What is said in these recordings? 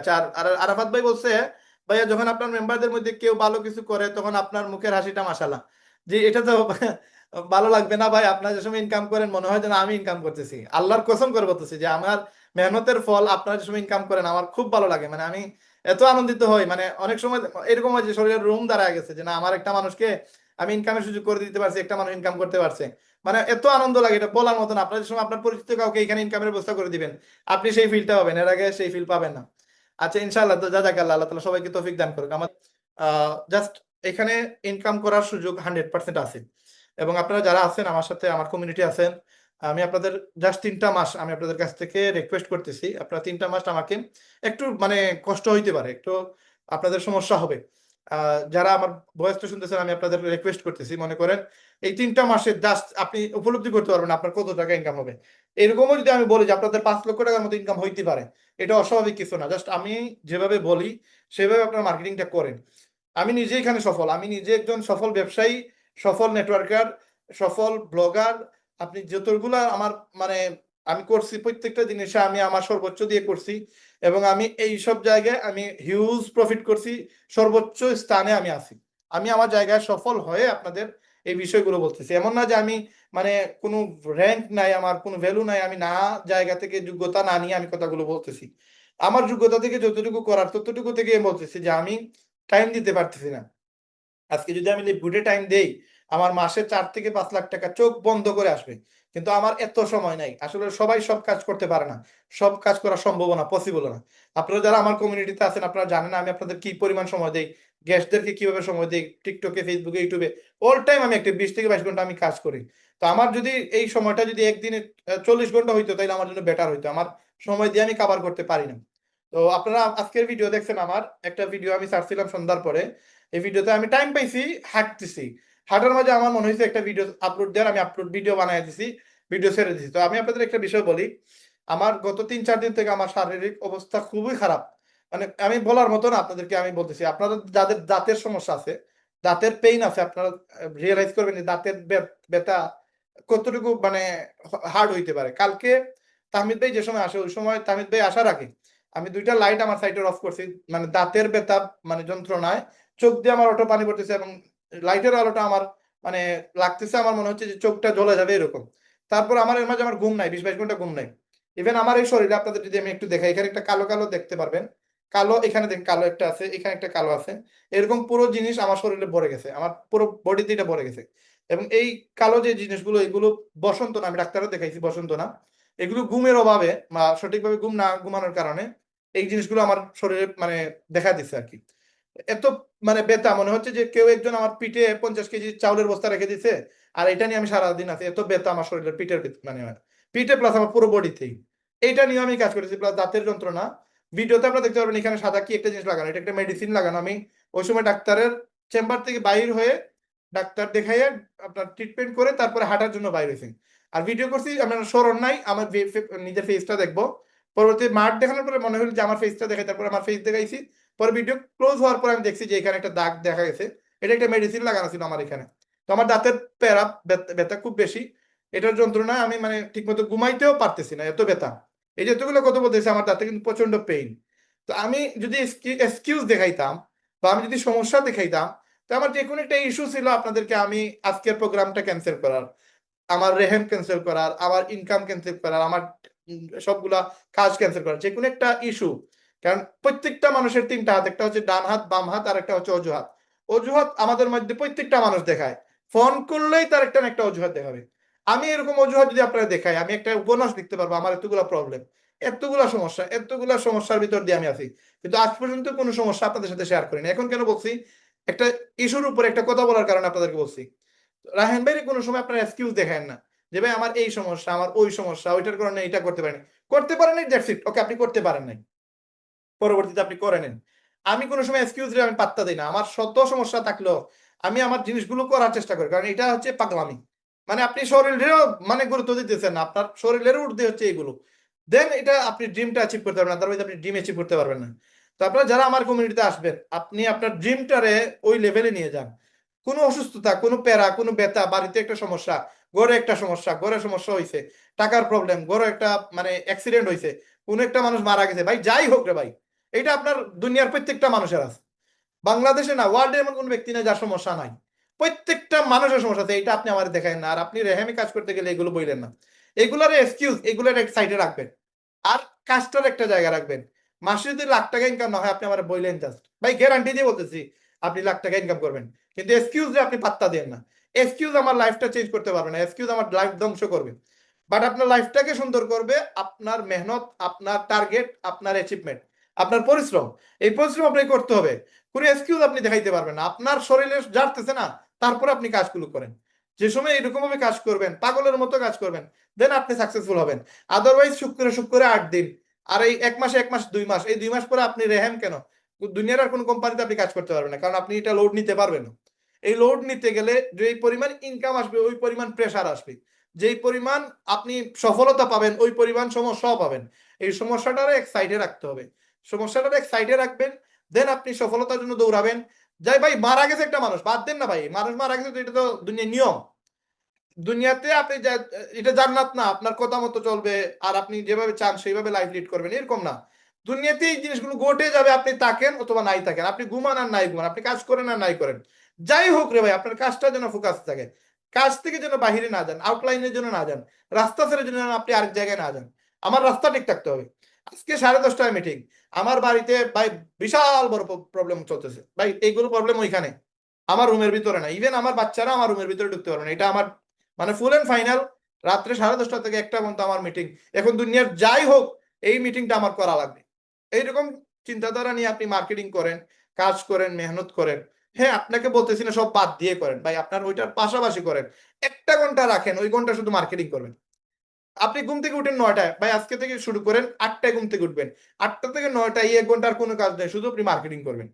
আচ্ছা আর আর আরাফাত ভাই বলছে, ভাইয়া, যখন আপনার মেম্বারদের মধ্যে কেউ ভালো কিছু করে, তখন আপনার মুখের হাসিটা মাশাল্লাহ যে এটা তো ভালো লাগবে না ভাই, আপনার যে সময় ইনকাম করেন, মনে হয় যেন আমি ইনকাম করতেছি। আল্লাহর কসম করে বলতেছি যে, আমার মেহনতের ফল আপনারা যে সময় ইনকাম করেন, আমার খুব ভালো লাগে। মানে আমি এত আনন্দিত হই মানে অনেক সময় এরকম হয় যে, শরীরের রুম দাঁড়ায় গেছে যে, না, আমার একটা মানুষকে আমি ইনকামের সুযোগ করে দিতে পারছি, একটা মানুষ ইনকাম করতে পারছে। মানে এত আনন্দ লাগে, এটা বলার মতন আপনার যে সময় আপনার পরিচিত কাউকে এখানে ইনকামের ব্যবস্থা করে দিবেন, আপনি সেই ফিলটা পাবেন। এর আগে সেই ফিল পাবেন না। আচ্ছা ইনশাআল্লাহ, তো যা আল্লাহ আল্লাহ তালা সবাইকে তৌফিক দান করুক। আমার জাস্ট এখানে ইনকাম করার সুযোগ হান্ড্রেড পার্সেন্ট আছে। এবং আপনারা যারা আছেন, আমার সাথে আমার কমিউনিটি আছেন, আমি আপনাদের জাস্ট তিনটা মাস আমি আপনাদের কাছ থেকে রিকোয়েস্ট করতেছি। আপনারা তিনটা মাস আমাকে একটু মানে কষ্ট হইতে পারে, একটু আপনাদের সমস্যা হবে। যারা আমার বয়সটা শুনতেছেন, আমি আপনাদের রিকোয়েস্ট করতেছি, মনে করেন এই তিনটা মাসে জাস্ট আপনি উপলব্ধি করতে পারবেন আপনার কত টাকা ইনকাম হবে। এরকমও যদি আমি বলি যে আপনাদের পাঁচ লক্ষ টাকার মতো ইনকাম হইতে পারে, এটা অস্বাভাবিক কিছু না। জাস্ট আমি যেভাবে বলি, সেভাবে আপনার মার্কেটিংটা করেন। আমি নিজে এখানে সফল। আমি নিজে একজন সফল ব্যবসায়ী, সফল নেটওয়ার্কার সফল ব্লগার আপনি যতগুলা আমার মানে আমি করছি, প্রত্যেকটা জিনিসে আমি আমার সর্বোচ্চ দিয়ে করছি এবং আমি এই সব জায়গায় আমি হিউজ প্রফিট করছি, সর্বোচ্চ স্থানে আমি আছি। আমি আমার জায়গায় সফল হয়ে আপনাদের এই বিষয়গুলো বলতেছি। এমন না যে আমি মানে কোনো র্যাঙ্ক নাই, আমার কোনো ভ্যালু নাই, আমি না জায়গা থেকে যোগ্যতা না নিয়ে আমি কথাগুলো বলতেছি। আমার যোগ্যতা থেকে যতটুকু করার, ততটুকু থেকে বলতেছি যে আমি টাইম দিতে পারতেছি না। আজকে যদি আমি লিপুটে টাইম দেই আমার মাসে চার থেকে পাঁচ লাখ টাকা চোখ বন্ধ করে আসবে। কিন্তু আমার এত সময় নাই। আসলে সবাই সব কাজ করতে পারে না। সব কাজ করা সম্ভব না পসিবল না। আপনারা যারা আমার কমিউনিটিতে আছেন, আপনারা জানেন আমি আপনাদের কি পরিমাণ সময় দেই গেস্টদেরকে কীভাবে সময় দিই টিকটকে ফেসবুকে ইউটিউবে অল টাইম আমি একটা বিশ থেকে বাইশ ঘণ্টা আমি কাজ করি। তো আমার যদি এই সময়টা যদি একদিনে চল্লিশ ঘণ্টা হইতো তাহলে আমার জন্য বেটার হইতো। আমার সময় দিয়ে আমি কাবার করতে পারি না। তো আপনারা আজকের ভিডিও দেখছেন আমার। একটা ভিডিও আমি ছাড়ছিলাম সন্ধ্যার পরে। এই ভিডিওতে আমি টাইম পাইছি, হাঁটতেছি। হাঁটার মাঝে আমার মনে হয়েছে একটা ভিডিও আপলোড দেওয়ার, আমি আপলোড ভিডিও বানাই দিছি ভিডিও ছেড়ে দিছি। তো আমি আপনাদের একটা বিষয় বলি, আমার গত তিন, চার দিন থেকে আমার শারীরিক অবস্থা খুবই খারাপ। মানে আমি বলার মতো না আপনাদেরকে আমি বলতেছি আপনাদের যাদের দাঁতের সমস্যা আছে, দাঁতের পেইন আছে, আপনারা রিয়েলাইজ করবেন যে দাঁতের ব্যথা কতটুকু মানে হার্ড হইতে পারে। কালকে তাহমিদ ভাই যে সময় আসে, ওই সময় তাহমিদ ভাই আসার আগে আমি দুইটা লাইট আমার সাইডে অফ করছি। মানে দাঁতের ব্যথা মানে যন্ত্রণায়, চোখ দিয়ে আমার অটো পানি পড়তেছে এবং লাইটের আলোটা আমার মানে লাগতেছে আমার মনে হচ্ছে যে চোখটা জ্বলে যাবে এরকম। তারপর আমার এর মাঝে আমার ঘুম নাই, বিশ বাইশ ঘণ্টা ঘুম নাই। ইভেন আমার এই শরীরে আপনাদের যদি আমি একটু দেখাই, এখানে একটা কালো কালো দেখতে পারবেন। কালো, এখানে দেখেন কালো একটা আছে, এখানে একটা কালো আছে। এরকম পুরো জিনিস আমার শরীরে ভরে গেছে, আমার পুরো বডিতে এটা ভরে গেছে। এবং এই কালো যে জিনিসগুলো, এগুলো বসন্ত না, আমি ডাক্তারও দেখাইছি বসন্ত না। এগুলো ঘুমের অভাবে বা সঠিকভাবে ঘুম না ঘুমানোর কারণে এই জিনিসগুলো আমার শরীরে মানে দেখা দিচ্ছে আর কি। এত মানে ব্যথা, মনে হচ্ছে যে কেউ একজন আমার পিঠে পঞ্চাশ কেজি চাউলের বস্তা রেখে দিছে, আর এটা নিয়ে আমি সারাদিন আছি, এত বেতা আমার শরীরের পিঠের মানে পিঠে প্লাস আমার পুরো বডিতেই এইটা নিয়ে আমি কাজ করেছি প্লাস দাঁতের যন্ত্রণা। ভিডিওতে আপনারা দেখতে পারবেন, এখানে সাদা কি একটা জিনিস লাগানো, এটা একটা মেডিসিন লাগানো। আমি ওই সময় ডাক্তারের চেম্বার থেকে বাইর হয়ে ডাক্তার দেখাইয়ে আপনার ট্রিটমেন্ট করে তারপরে হাঁটার জন্য বাইর হয়েছি। আর ভিডিও করছি, আপনার স্মরণ নাই, আমার নিজের ফেসটা দেখব। পরবর্তী মাঠ দেখানোর পরে মনে হলো যে আমার ফেসটা দেখাই, তারপরে আমার ফেস দেখাইছি। পরে ভিডিও ক্লোজ হওয়ার পর আমি দেখছি যে এখানে একটা দাগ দেখা গেছে। এটা একটা মেডিসিন লাগানো ছিল আমার এখানে। তো আমার দাঁতের প্যারা ব্যথা- খুব বেশি। এটার যন্ত্রণায় আমি মানে ঠিকমতো ঘুমাইতেও পারতেছি না, এত ব্যথা। এই যে এতগুলো কথা বলতেছি, আমার দাঁতে কিন্তু প্রচণ্ড পেইন তো আমি যদি এক্সকিউজ দেখাইতাম বা আমি যদি সমস্যা দেখাইতাম, তো আমার যে কোনো একটা ইস্যু ছিল আপনাদেরকে আমি আজকের প্রোগ্রামটা ক্যান্সেল করার। আমার রেহেম ক্যান্সেল করার, আমার ইনকাম ক্যান্সেল করার, আমার সবগুলা কাজ ক্যান্সেল করার, যে কোনো একটা ইস্যু কারণ প্রত্যেকটা মানুষের তিনটা হাত, একটা হচ্ছে ডান হাত, বাম হাত আর একটা হচ্ছে অজুহাত। অজুহাত আমাদের মধ্যে প্রত্যেকটা মানুষ দেখায়। ফোন করলেই তার একটা একটা অজুহাত দেখাবে। আমি এরকম অজুহাত যদি আপনারা দেখাই, আমি একটা উপন্যাস লিখতে পারব, আমার এতগুলা প্রবলেম এতগুলা সমস্যা, এতগুলা সমস্যার ভিতর দিয়ে আমি আছি। কিন্তু আজ পর্যন্ত কোনো সমস্যা আপনাদের সাথে শেয়ার করিনি। এখন কেন বলছি? একটা ইস্যুর উপরে একটা কথা বলার কারণে আপনাদেরকে বলছি। রাহেন ভাইয়ের কোনো সময় আপনারা এক্সকিউজ দেখায় না যে, ভাই, আমার এই সমস্যা, আমার ওই সমস্যা, ওইটার কারণে এটা করতে পারেনি। করতে পারেন দ্যাটস ওকে আপনি করতে পারেন নাই। পরবর্তীতে আপনি করে নেন। আমি কোনো সময় এক্সকিউজ আমি পাত্তা দিই না। আমার শত সমস্যা থাকলেও আমি আমার জিনিসগুলো করার চেষ্টা করি। কারণ এটা হচ্ছে পাগলামি। মানে আপনি শরীরেরও মানে গুরুত্ব দিতেছেন আপনার শরীরেরও উঠতে হচ্ছে এগুলো। দেন এটা আপনি ড্রিমটা অ্যাচিভ করতে পারবেন আদারওয়াইজ আপনি ড্রিম অ্যাচিভ করতে পারবেন না। তো আপনারা যারা আমার কমিউনিটিতে আসবেন, আপনি আপনার ড্রিমটারে ওই লেভেলে নিয়ে যান। কোনো অসুস্থতা, কোনো প্যারা, কোনো ব্যথা, বাড়িতে একটা সমস্যা, ঘরে একটা সমস্যা, ঘরে সমস্যা হয়েছে টাকার প্রবলেম ঘরে একটা মানে অ্যাক্সিডেন্ট হয়েছে কোনো একটা মানুষ মারা গেছে। ভাই, যাই হোক রে ভাই। এটা আপনার দুনিয়ার প্রত্যেকটা মানুষের আছে। বাংলাদেশে না ওয়ার্ল্ডে এমন কোনো ব্যক্তি নেই যার সমস্যা নাই। প্রত্যেকটা মানুষের সমস্যা আছে এটা আপনি আমার দেখায় না। আর আপনি রেহেমি কাজ করতে গেলে এগুলো বললেন না। এগুলোর এক্সকিউজ এগুলোর এক সাইডে রাখবেন। আর কাজটার একটা জায়গা রাখবেন। মাসে যদি লাখ টাকা ইনকাম না হয়, আপনি আমার বললেন জাস্ট ভাই গ্যারান্টি দিয়ে বলতেছি, আপনি লাখ টাকা ইনকাম করবেন। কিন্তু এক্সকিউজ আপনি পাত্তা দেন না। এক্সকিউজ আমার লাইফটা চেঞ্জ করতে পারবে না। এক্সকিউজ আমার লাইফ ধ্বংস করবে। বাট আপনার লাইফটাকে সুন্দর করবে, আপনার মেহনত, আপনার টার্গেট আপনার অ্যাচিভমেন্ট আপনার পরিশ্রম। এই পরিশ্রম আপনাকে করতে হবে। কোনো এক্সকিউজ আপনি দেখাইতে পারবেন না। আপনার শরীরে জারতেছে না, তারপরে আপনি কাজগুলো করেন। যে সময় এরকম ভাবে কাজ করবেন, পাগলের মতো কাজ করবেন দেন আপনি সাকসেসফুল হবেন। আদারওয়াইজ শুক্রে শুক্রে আট দিন। আর এই এক মাসে এক মাস, দুই মাস। এই দুই মাস পরে আপনি রেহেম কেন? দুনিয়ার আর কোন কোম্পানিতে আপনি কাজ করতে পারবেন না, কারণ আপনি এটা লোড নিতে পারবেন না। এই লোড নিতে গেলে যে পরিমাণ ইনকাম আসবে, ওই পরিমাণ প্রেশার আসবে। যেই পরিমাণ আপনি সফলতা পাবেন, ওই পরিমাণ সমস্যাও পাবেন। এই সমস্যাটারে এক সাইডে রাখতে হবে। সমস্যাটারে এক সাইডে রাখবেন দেন আপনি সফলতার জন্য দৌড়াবেন। যাই ভাই, মারা গেছে একটা মানুষ, বাদ দেন না ভাই, মানুষ মারা গেছে এটা তো দুনিয়ার নিয়ম। দুনিয়াতে আপনি এটা জান্নাত না, আপনার কথা মতো চলবে, আর আপনি যেভাবে চান সেইভাবে লাইফ লিড করবেন, এরকম না। দুনিয়াতে এই জিনিসগুলো ঘটে যাবে, আপনি থাকেন অথবা নাই থাকেন, আপনি ঘুমান আর নাই ঘুমান, আপনি কাজ করেন আর নাই করেন। যাই হোক রে ভাই, আপনার কাজটা যেন ফোকাস থাকে, কাজ থেকে যেন বাহিরে না যান আউটলাইনের জন্য না যান, রাস্তা ছেড়ে যেন আপনি আরেক জায়গায় না যান। আমার রাস্তা ঠিক থাকতে হবে। আজকে সাড়ে দশটায় মিটিং আমার বাড়িতে ভাই বিশাল বড় প্রবলেম চলতেছে। ভাই, এইগুলো প্রবলেম ওইখানে। আমার রুমের ভিতরে না। ইভেন আমার বাচ্চারা আমার রুমের ভিতরে ঢুকতে পারবে না। এটা আমার মানে ফুল এন্ড ফাইনাল রাত্রে সাড়ে দশটা থেকে একটা পর্যন্ত আমার মিটিং এখন দুনিয়ার যাই হোক, এই মিটিংটা আমার করা লাগবে। এইরকম চিন্তাধারা নিয়ে আপনি মার্কেটিং করেন, কাজ করেন, মেহনত করেন। হ্যাঁ আপনাকে বলতেছি না, সব বাদ দিয়ে করেন। ভাই, আপনার ওইটার পাশাপাশি করেন। একটা ঘণ্টা রাখেন, ওই ঘণ্টা শুধু মার্কেটিং করবেন। আপনি ঘুম থেকে উঠেন নয়টায়। ভাই, আজকে থেকে শুরু করেন আটটায় ঘুম থেকে উঠবেন। আটটা থেকে নয়টায় এই এক ঘণ্টার কোনো কাজ নেই, শুধু আপনি মার্কেটিং করবেন।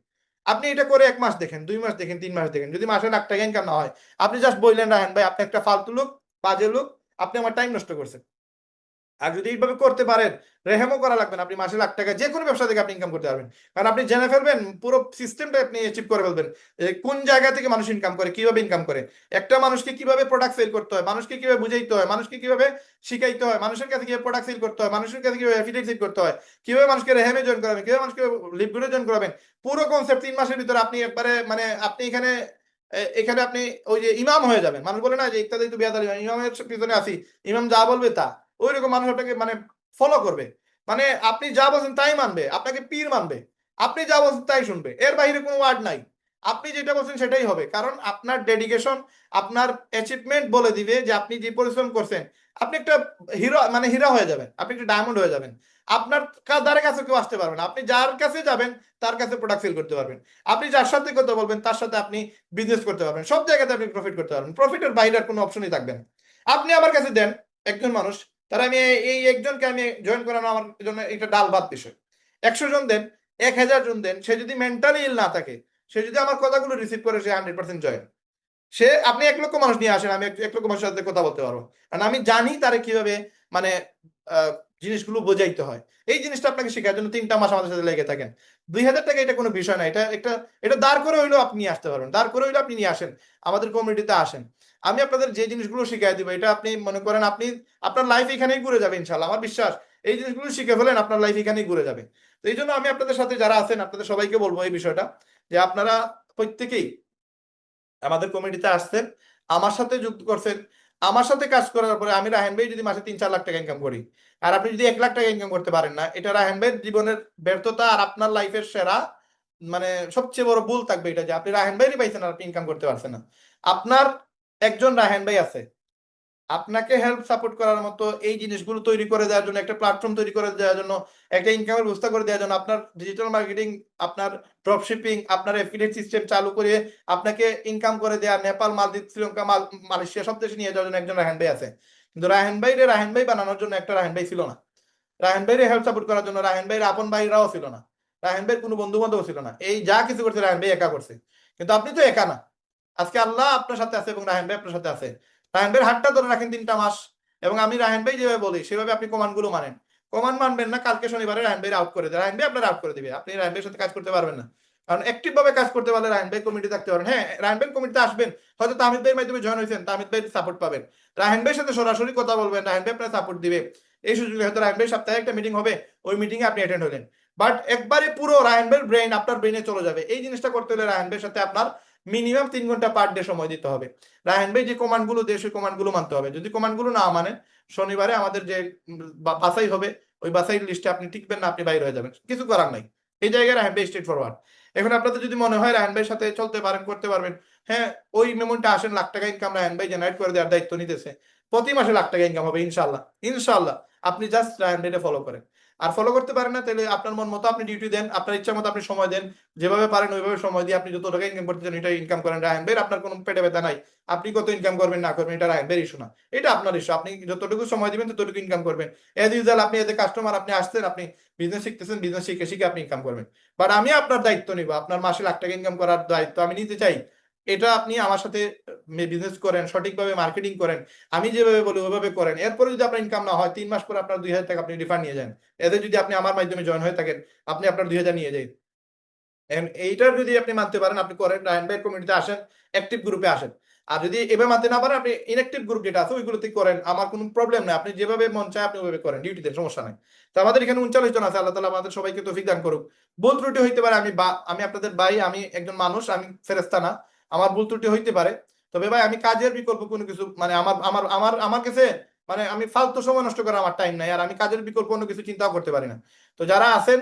আপনি এটা করে এক মাস দেখেন, দুই মাস দেখেন, তিন মাস দেখেন। যদি মাসে লাখ টাকা ইনকাম না হয়, আপনি জাস্ট বললেন রাহেন ভাই, আপনি একটা ফালতু লোক, বাজে লোক, আপনি আমার টাইম নষ্ট করছেন। আর যদি এইভাবে করতে পারেন রেহেমও করা লাগবে না। আপনি মাসে লাখ টাকা যে কোনো ব্যবসা থেকে আপনি ইনকাম করতে পারবেন। কারণ আপনি জেনে ফেলবেন, পুরো সিস্টেমটা আপনি অ্যাচিভ করে ফেলবেন কোন জায়গা থেকে মানুষ ইনকাম করে, কীভাবে ইনকাম করে। একটা মানুষকে কীভাবে প্রোডাক্ট সেল করতে হয়, মানুষকে কীভাবে বুঝাইতে হয়, মানুষকে কীভাবে শিখাইতে হয়, মানুষের কাছে কীভাবে প্রোডাক্ট সেল করতে হয়, মানুষের কাছে কীভাবে অ্যাফিলিয়েট সেল করতে হয়, কীভাবে মানুষকে রেহেমে জয়েন করাবেন, কীভাবে মানুষকে লিপগুলো জয়েন করাবেন। পুরো কনসেপ্ট তিন মাসের ভিতরে আপনি একবারে মানে আপনি এখানে এখানে আপনি ওই যে ইমাম হয়ে যাবেন। মানুষ বলে না যে ইত্যাদি তো বিয়াদ ইমামের পিছনে আসি ইমাম যা বলবে তা। ওই রকম মানুষ আপনাকে মানে ফলো করবে। মানে আপনি যা বলছেন তাই মানবে, আপনাকে পীর মানবে। আপনি যা বলছেন তাই শুনবে। এর বাইরে কোনো ওয়ার্ড নাই। আপনি যেটা বলছেন সেটাই হবে। কারণ আপনার ডেডিকেশন আপনার অ্যাচিভমেন্ট বলে দিবে যে আপনি যে পরিশ্রম করছেন, আপনি একটা হিরো মানে হিরো হয়ে যাবেন। আপনি একটা ডায়মন্ড হয়ে যাবেন। আপনার দ্বারে কাছে কেউ আসতে পারবে না। আপনি যার কাছে যাবেন, তার কাছে প্রোডাক্ট সেল করতে পারবেন। আপনি যার সাথে কথা বলবেন, তার সাথে আপনি বিজনেস করতে পারবেন। সব জায়গাতে আপনি প্রফিট করতে পারবেন। প্রফিটের বাইরে আর কোনো অপশনই থাকবে না। আপনি আমার কাছে দেন, একজন মানুষ তার আমি এই- একজনকে আমি জয়েন করানো আমার জন্য এটা ডাল ভাত বিষয় একশো জন দেন, এক হাজার জন দেন, সে যদি মেন্টালি ইল না থাকে, সে যদি আমার কথাগুলো রিসিভ করে, সে হান্ড্রেড পার্সেন্ট জয়েন সে, আপনি এক লক্ষ মানুষ নিয়ে আসেন, আমি এক- লক্ষ মানুষের সাথে কথা বলতে পারব। কারণ আমি জানি তারা কীভাবে মানে জিনিসগুলো বোঝাইতে হয়। এই জিনিসটা আপনাকে শেখার জন্য তিনটা মাস আমাদের সাথে লেগে থাকেন। দুই হাজার টাকা এটা কোনো বিষয় না, এটা একটা, এটা দাঁড় করে হইলেও আপনি আসতে পারবেন। দাঁড় করে হইলেও আপনি নিয়ে আসেন। আমাদের কমিউনিটিতে আসেন। আমি আপনাদের যে জিনিসগুলো শিখাই দিব, এটা আপনি মনে করেন আপনি, আপনার লাইফ এখানেই ঘুরে যাবে ইনশাল্লাহ আমার বিশ্বাস। এই জিনিসগুলো শিখে ফেলেন, আপনার লাইফ এখানেই ঘুরে যাবে। তো এই জন্য আমি আপনাদের সাথে যারা আছেন, আপনাদের সবাইকে বলব এই বিষয়টা, যে আপনারা প্রত্যেকেই আমাদের কমিটিতে আসছেন, আমার সাথে যুক্ত করছেন, আমার সাথে কাজ করার পরে আমি রাহেন ভাই যদি মাসে তিন চার লাখ টাকা ইনকাম করি, আর আপনি যদি এক লাখ টাকা ইনকাম করতে পারেন না, এটা রাহেন ভাইয়ের জীবনের ব্যর্থতা আর আপনার লাইফের সেরা মানে সবচেয়ে বড় ভুল থাকবে এটা, যে আপনি রাহেন ভাইরই পাইছেন আর আপনি ইনকাম করতে পারছেন না। আপনার একজন রাহেন ভাই আছে। আপনাকে হেল্প সাপোর্ট করার মতো এই জিনিসগুলো তৈরি করে দেওয়ার জন্য, একটা প্ল্যাটফর্ম তৈরি করে দেওয়ার জন্য, একটা ইনকামের ব্যবস্থা করে দেওয়ার জন্য আপনার ডিজিটাল মার্কেটিং আপনার ড্রপশিপিং আপনার এফিলিয়েট সিস্টেম চালু করে আপনাকে ইনকাম করে দেওয়া নেপাল, মালদ্বীপ, শ্রীলঙ্কা, মাল, মালয়েশিয়া সব দেশে নিয়ে যাওয়ার জন্য একজন রাহেন ভাই আছে। কিন্তু রাহেন ভাই রে রাহেন ভাই বানানোর জন্য একটা রাহেন ভাই ছিল না। রাহেন ভাইরে হেল্প সাপোর্ট করার জন্য রাহেন ভাইয়ের আপন ভাইরাও ছিল না। রাহেন ভাইয়ের কোনো বন্ধু বান্ধব ছিল না। এই যা কিছু করছে রাহেন ভাই একা করছে। কিন্তু আপনি তো একা না। আজকে আল্লাহ আপনার সাথে আছে এবং রাহেন ভাই আপনার সাথে আছে। রাহেন ভাইয়ের হাতটা ধরে রাখেন তিনটা মাস। এবং আমি রাহেন ভাই যেভাবে বলি, সেভাবে আপনি কমান্ডগুলো মানেন। কমান্ড মানবেন না, কালকে শনিবারে রাহেন ভাই আউট করে দেয়। রাহেন ভাই আপনার আউট করে দিবে। আপনি রাহেন ভাইয়ের সাথে কাজ করতে পারবেন না। কারণ অ্যাক্টিভ ভাবে কাজ করতে পারলে রাহেন ভাই কমিটি থাকতে পারেন হ্যাঁ রাহেন ভাই কমিটিতে আসবেন। হয়তো তামিদ ভাইয়ের মাধ্যমে জয়েন হয়েছেন তামিদ ভাই সাপোর্ট পাবেন। রাহেন ভাইয়ের সাথে সরাসরি কথা বলবেন রাহেন ভাই আপনার সাপোর্ট দিবে। এই সুযোগে হয়তো রাহেন ভাই সপ্তাহে একটা মিটিং হবে, ওই মিটিং আপনি অ্যাটেন্ড হলেন। বাট একবারে পুরো রায়ন ভাইয়ের ব্রেন আপনার ব্রেনে চলে যাবে। এই জিনিসটা করতে হলে রায়ন ভাইয়ের সাথে আপনার মিনিমাম তিন ঘণ্টা পার ডে সময় দিতে হবে। রায়ন ভাই, যে কমান্ডগুলো দেয়, সেই কমান্ডগুলো মানতে হবে। যদি কমান্ডগুলো না মানেন, শনিবারে আমাদের যে বাসাই হবে, ওই বাছাই লিস্টে আপনি টিকবেন না, আপনি বাইরে হয়ে যাবেন। কিছু করার নাই। এই জায়গায় রায়ন ভাই স্ট্রেট ফরওয়ার্ড এখন আপনাদের যদি মনে হয় রায়ন ভাইয়ের সাথে চলতে পারেন, করতে পারবেন। হ্যাঁ ওই মেমনটা আসেন, লাখ টাকা ইনকাম রায়ন ভাই জেনারেট করে দেওয়ার দায়িত্ব নিতেছে। প্রতি মাসে লাখ টাকা ইনকাম হবে ইনশাল্লাহ ইনশাল্লাহ আপনি জাস্ট রায়ন ভাইটা ফলো করেন। আর ফলো করতে পারেন না, তাহলে আপনার মন মতো আপনি ডিউটি দেন, আপনার ইচ্ছা মতো আপনি সময় দেন। যেভাবে পারেন, ওইভাবে সময় দিয়ে আপনি যত টাকা ইনকাম করতে চান এটা ইনকাম করেন। রায়ন ভাইয়ের আপনার কোনো পেটে ব্যথা নাই। আপনি কত ইনকাম করবেন, না করবেন, এটা রায়ন ভাইয়ের ইস্যু না। এটা আপনার ইস্যু আপনি যতটুকু সময় দিবেন, ততটুকু ইনকাম করবেন। এজ ইউজাল আপনি এতে কাস্টমার আপনি আসছেন, আপনি বিজনেস শিখতেছেন বিজনেস শিখে শিখে আপনি ইনকাম করবেন। বাট আমি আপনার দায়িত্ব নিব। আপনার মাসে লাখ টাকা ইনকাম করার দায়িত্ব আমি নিতে চাই। এটা আপনি আমার সাথে বিজনেস করেন, সঠিকভাবে মার্কেটিং করেন, আমি যেভাবে বলি ওইভাবে করেন। এরপরে যদি আপনার ইনকাম না হয়, তিন মাস পরে আপনার দুই হাজার টাকা আপনি রিফান্ড নিয়ে যান। এতে যদি আপনি আমার মাধ্যমে জয়েন হয়ে থাকেন, আপনি আপনার দুই হাজার নিয়ে যাই। এইটার যদি আপনি মানতে পারেন, আপনি করেন, রায়ন কমিউনিটিতে আসেন অ্যাক্টিভ গ্রুপে আসেন। আর যদি এভাবে মানতে না পারেন, আপনি ইনঅ্যাক্টিভ গ্রুপ যেটা আছে, ওইগুলোতে করেন, আমার কোনো প্রবলেম নেই। আপনি যেভাবে মন চায়, আপনি ওইভাবে করেন ডিউটিতে সমস্যা নাই। তো আমাদের এখানে উনচাল্লিশ জন আছে, আল্লাহ তালা আমাদের সবাইকে তৌফিক দান করুক। বোধ ত্রুটি হইতে পারে, আমি বা আমি আপনাদের ভাই, আমি একজন মানুষ, আমি ফেরেস্তা না। আমার ভুল ত্রুটি হইতে পারে। তবে ভাই, আমি কাজের বিকল্প কোনো কিছু মানে আমার আমার আমার আমার কাছে মানে আমি ফালতু সময় নষ্ট করার আমার টাইম নাই, আর আমি কাজের বিকল্প অন্য কিছু চিন্তাও করতে পারি না। তো যারা আছেন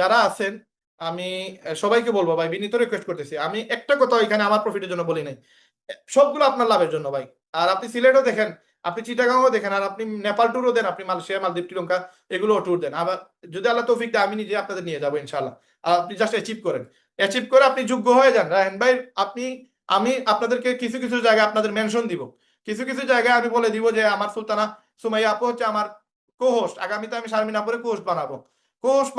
যারা আছেন, আমি সবাইকে বলব ভাই, বিনীত রিকোয়েস্ট করতেছি। আমি একটা কথা এখানে আমার প্রফিটের জন্য বলি নাই। সবগুলো আপনার লাভের জন্য ভাই। আর আপনি সিলেটও দেখেন আপনি চিটাগাংও দেখেন, আর আপনি নেপাল ট্যুরও দেন, আপনি মালয়েশিয়া, মালদ্বীপ, শ্রীলঙ্কা, এগুলো ট্যুর দেন। আবার যদি আল্লাহ তৌফিক দেয়, আমি নিজে আপনাদের নিয়ে যাব ইনশাল্লাহ আর আপনি জাস্ট অ্যাচিভ করেন। অ্যাচিভ করে আপনি যোগ্য হয়ে যান। রায়ন ভাই, আপনি, আমি আপনাদেরকে কিছু কিছু জায়গায় আপনাদের মেনশন দিব। কিছু কিছু জায়গায় আমি বলে দিব যে, আমার সুলতানা সুমাইয়া আপু হচ্ছে আমার কোহোস্ট আগামীতে আমি শারমিন আপুরে কোহোস্ট বানাবো কোস্ট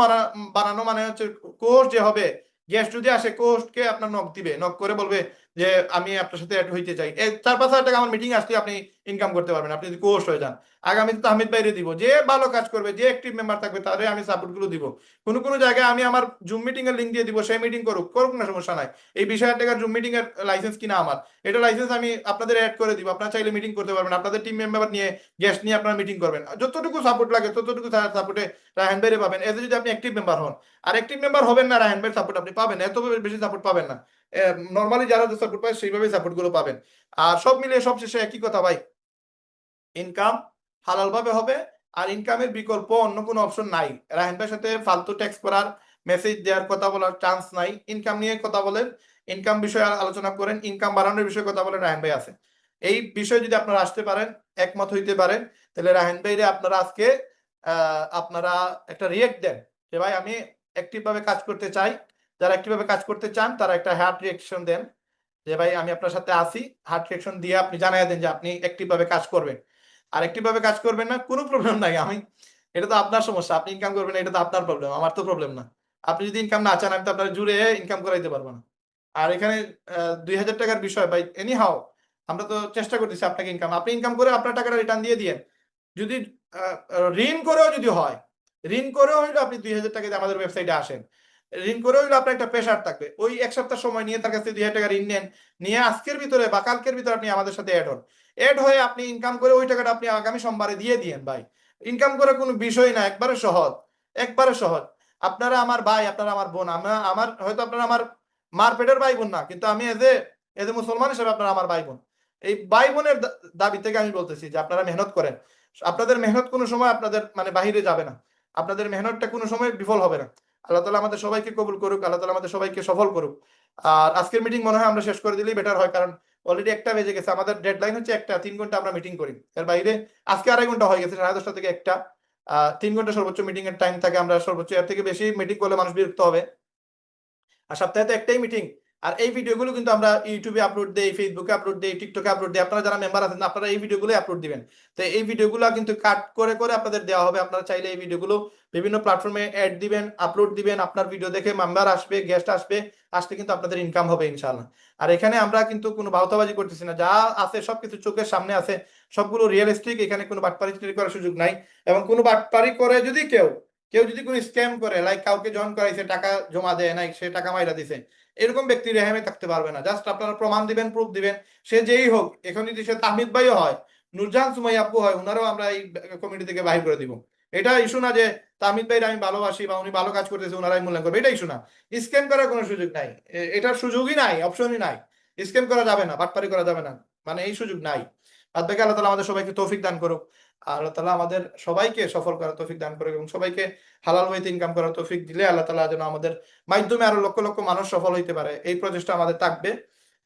বানানো মানে হচ্ছে কোস্ট যে হবে গেস্ট যদি আসে কোস্টকে আপনার নক দিবে। নক করে বলবে যে আমি আপনার সাথে অ্যাড হইতে চাই। চার পাঁচ হাজার টাকা আমার মিটিং আসতে আপনি ইনকাম করতে পারবেন। আপনি যদি কোর্স হয়ে যান। আগামীতে তাহমিদ বাইরে দিব। যে ভালো কাজ করবে, যে অ্যাক্টিভ মেম্বার থাকবে তাদের আমি সাপোর্টগুলো দিব। কোনো কোনো জায়গায় আমি আমার জুম মিটিং এর লিঙ্ক দিয়ে দিব, সেই মিটিং করুক করুক না সমস্যা নাই। এই বিশ হাজার টাকার জুম মিটিং এর লাইসেন্স কিনা আমার? এটা লাইসেন্স আমি আপনাদের অ্যাড করে দিব। আপনারা চাইলে মিটিং করতে পারবেন। আপনাদের টিম মেম্বার নিয়ে গেস্ট নিয়ে আপনারা মিটিং করবেন। যতটুকু সাপোর্ট লাগে, ততটুকু সাপোর্টে রায়হান ভাইরে পাবেন। এতে যদি আপনি অ্যাক্টিভ মেম্বার হন। আর অ্যাক্টিভ মেম্বার হবেন না রায়হান ভাইয়ের সাপোর্ট আপনি পাবেন এত বেশি সাপোর্ট পাবেন না। নর্মালি যারা সাপোর্ট পায়, সেইভাবেই সাপোর্টগুলো পাবেন। আর সব মিলিয়ে সব শেষে একই কথা ভাই। ইনকাম হালাল ভাবে হবে, আর ইনকামের বিকল্প অন্য কোনো অপশন নাই। রাহেন ভাইয়ের সাথে ফালতু ট্যাক্স করার মেসেজ দেওয়ার, কথা বলার চান্স নাই। ইনকাম নিয়ে কথা বলেন ইনকাম বিষয়ে আলোচনা করেন ইনকাম বাড়ানোর বিষয়ে কথা বলেন, রাহেন ভাই আছে। এই বিষয়ে যদি আপনারা আসতে পারেন, একমত হইতে পারেন, তাহলে রাহেন ভাইরে আপনারা আজকে আপনারা একটা রিয়েক্ট দেন যে, ভাই, আমি অ্যাক্টিভ ভাবে কাজ করতে চাই যারা অ্যাক্টিভ ভাবে কাজ করতে চান, তারা একটা হার্ট রিয়েকশন দেন যে, ভাই, আমি আপনার সাথে আসি হার্ট রিয়েকশন দিয়ে আপনি জানাই দেন যে, আপনি ভাবে কাজ করবেন। আর ভাবে কাজ করবেন না, কোনো প্রবলেম নাই। আমি, এটা তো আপনার সমস্যা। আপনি ইনকাম করবেন এটা তো আপনার প্রবলেম আমার তো প্রবলেম না। আপনি যদি ইনকাম না চান, আমি তো আপনার জুড়ে ইনকাম করাইতে পারব না। আর এখানে দুই হাজার টাকার বিষয়, ভাই এনি হাও আমরা তো চেষ্টা করতেছি আপনাকে ইনকাম আপনি ইনকাম করে আপনার টাকাটা রিটার্ন দিয়ে দিয়েন। যদি ঋণ করেও যদি হয়, ঋণ করেও হইলে আপনি দুই হাজার টাকা আমাদের ওয়েবসাইটে আসেন। ঋণ করেও হইলে আপনার একটা প্রেশার থাকবে। ওই এক সপ্তাহ সময় নিয়ে তার কাছ দুই হাজার টাকা ঋণ নেন, নিয়ে আজকের ভিতরে বা কালকের ভিতরে আপনি আমাদের সাথে অ্যাড হন। অ্যাড হয়ে আপনি ইনকাম করে ওই টাকাটা আপনি আগামী সোমবারে দিয়ে দিয়েন ভাই। ইনকাম করে কোনো বিষয় না, একবারে সহজ একবারে সহজ। আপনারা আমার ভাই, আপনারা আমার বোন, আমরা আমার, হয়তো আপনারা আমার মার পেটের ভাই বোন না, কিন্তু আমি এজ এ এজ এ মুসলমান হিসেবে আপনারা আমার ভাই বোন। এই ভাই বোনের দাবি থেকে আমি বলতেছি যে আপনারা মেহনত করেন। আপনাদের মেহনত কোনো সময় আপনাদের মানে বাহিরে যাবে না। আপনাদের মেহনতটা কোনো সময় বিফল হবে না। আল্লাহ তালা আমাদের সবাইকে কবুল করুক, আল্লাহ তালা আমাদের সবাইকে সফল করুক। আর আজকের মিটিং মনে হয় আমরা শেষ করে দিলেই বেটার হয়, কারণ অলরেডি একটা বেজে গেছে। আমাদের ডেডলাইন হচ্ছে একটা, তিন ঘণ্টা আমরা মিটিং করি। এর বাইরে আজকে আড়াই ঘণ্টা হয়ে গেছে, সাড়ে দশটা থেকে একটা। তিন ঘণ্টা সর্বোচ্চ মিটিং এর টাইম থাকে। আমরা সর্বোচ্চ এর থেকে বেশি মিটিং করলে মানুষ বিরক্ত হবে। আর সপ্তাহে তো একটাই মিটিং আর এই ভিডিওগুলো কিন্তু আমরা ইউটিউবে আপলোড দেই ফেসবুকে আপলোড দেই টিকটকে আপলোড দিই। আপনারা যারা মেম্বার আছেন, আপনারা এই ভিডিওগুলো আপলোড দিবেন। তো এই ভিডিওগুলো কিন্তু কাট করে করে আপনাদের দেওয়া হবে। আপনারা চাইলে এই ভিডিওগুলো বিভিন্ন প্ল্যাটফর্মে অ্যাড দিবেন আপলোড দিবেন। আপনার ভিডিও দেখে মেম্বার আসবে গেস্ট আসবে আসলে কিন্তু আপনাদের ইনকাম হবে ইনশাআল্লাহ। আর এখানে আমরা কিন্তু কোনো ভাওতাবাজি করতেছি না। যা আছে, সবকিছু চোখের সামনে আছে। সবগুলো রিয়েলিস্টিক এখানে কোনো বাটপারি করার সুযোগ নাই। এবং কোনো বাটপারি করে যদি কেউ কেউ যদি কোনো স্ক্যাম করে লাইক কাউকে জয়েন করাইছে, টাকা জমা দেয় নাই, সে টাকা মাইরা দিছে এরকম ব্যক্তি রেহামে থাকতে পারবে না। জাস্ট আপনারা প্রমাণ দিবেন প্রুফ দিবেন। সে যেই হোক এখন যদি সে তাহমিদ ভাইও হয় নুরজাহান সুমাই আপু হয় ওনারাও আমরা এই কমিটি থেকে বাহির করে দিব। এটা ইস্যু না যে তামিদ ভাইয়ের আমি ভালোবাসি বা উনি ভালো কাজ করতেছে ওনারাই মূল্যায়ন করবে। এটা ইস্যু না। স্ক্যাম করার কোনো সুযোগ নাই। এটার সুযোগই নাই অপশনই নাই। স্ক্যাম করা যাবে না, বাটপারি করা যাবে না। মানে এই সুযোগ নাই। বাদ বাকি আল্লাহ তালা আমাদের সবাইকে তৌফিক দান করুক। আল্লাহ তালা আমাদের সবাইকে সফল করার তৌফিক দান করুক এবং সবাইকে হালাল ওয়েতে ইনকাম করার তৌফিক দিলে আল্লাহ তালা যেন আমাদের মাধ্যমে আরও লক্ষ লক্ষ মানুষ সফল হইতে পারে। এই প্রচেষ্টা আমাদের থাকবে।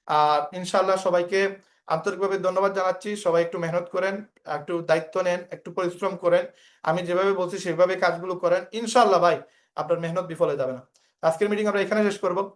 আর ইনশাল্লাহ সবাইকে আন্তরিকভাবে ধন্যবাদ জানাচ্ছি। সবাই একটু মেহনত করেন, একটু দায়িত্ব নেন, একটু পরিশ্রম করেন। আমি যেভাবে বলছি সেভাবে কাজগুলো করেন। ইনশাল্লাহ ভাই, আপনার মেহনত বিফলে যাবে না। আজকের মিটিং আমরা এখানে শেষ করব।